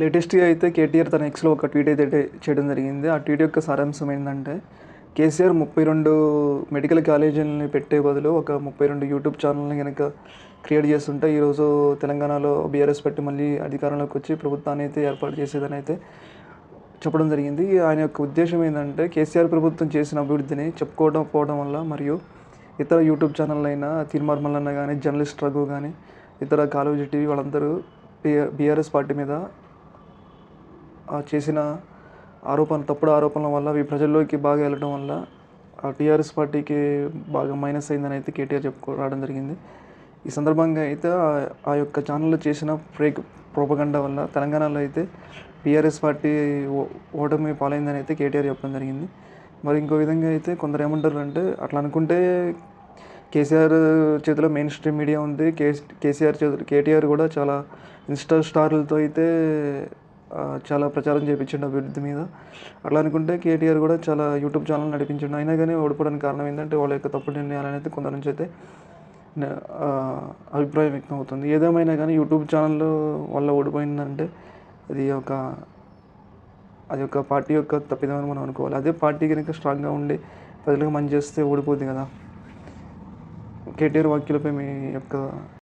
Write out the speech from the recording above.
లేటెస్ట్గా అయితే కేటీఆర్ తన ఎక్స్లో ఒక ట్వీట్ అయితే చేయడం జరిగింది. ఆ ట్వీట్ యొక్క సారాంశం ఏంటంటే కేసీఆర్ ముప్పై రెండు మెడికల్ కాలేజీలని పెట్టే బదులు ఒక ముప్పై రెండు యూట్యూబ్ ఛానల్ని కనుక క్రియేట్ చేస్తుంటే ఈరోజు తెలంగాణలో బీఆర్ఎస్ పెట్టి మళ్ళీ అధికారంలోకి వచ్చి ప్రభుత్వాన్ని అయితే ఏర్పాటు చేసేదని అయితే చెప్పడం జరిగింది. ఆయన యొక్క ఉద్దేశం ఏంటంటే కేసీఆర్ ప్రభుత్వం చేసిన అభివృద్ధిని చెప్పుకోవడం పోవడం వల్ల మరియు ఇతర యూట్యూబ్ ఛానల్ అయిన తీర్మార్ కానీ జర్నలిస్ట్ రఘు కానీ ఇతర కాలేజీ టీవీ వాళ్ళందరూ బీఆర్ఎస్ పార్టీ మీద చేసిన ఆరోపణ తప్పుడు ఆరోపణల వల్ల ఈ ప్రజల్లోకి బాగా వెళ్ళడం వల్ల ఆ టీఆర్ఎస్ పార్టీకి బాగా మైనస్ అయిందని అయితే కేటీఆర్ చెప్పుకో రావడం జరిగింది. ఈ సందర్భంగా అయితే ఆ- యొక్క ఛానల్లో చేసిన ఫేక్ ప్రోపగండ వల్ల తెలంగాణలో అయితే టీఆర్ఎస్ పార్టీ ఓ- ఓటమి పాలైందని అయితే కేటీఆర్ చెప్పడం జరిగింది. మరి ఇంకో విధంగా అయితే కొందరు ఏమంటారు అంటే అట్లా అనుకుంటే కేసీఆర్ చేతిలో మెయిన్ స్ట్రీమ్ మీడియా ఉంది. కేసీఆర్ చేతిలో కేటీఆర్ కూడా చాలా ఇన్స్టా స్టార్లతో అయితే చాలా ప్రచారం చేయించండు అభివృద్ధి మీద. అట్లా అనుకుంటే కేటీఆర్ కూడా చాలా యూట్యూబ్ ఛానల్ నడిపించండు. అయినా కానీ ఓడిపోవడానికి కారణం ఏంటంటే వాళ్ళ యొక్క తప్పుడు నిర్ణయాలు కొందరి నుంచి అయితే అభిప్రాయం వ్యక్తం అవుతుంది ఏదేమైనా కానీ యూట్యూబ్ ఛానల్ వల్ల ఓడిపోయిందంటే అది ఒక అది ఒక పార్టీ యొక్క తప్పిదమని మనం అనుకోవాలి. అదే పార్టీ కనుక స్ట్రాంగ్గా ఉండి ప్రజలకు మంచి చేస్తే ఓడిపోద్ది కదా. కేటీఆర్ వ్యాఖ్యలపై మీ యొక్క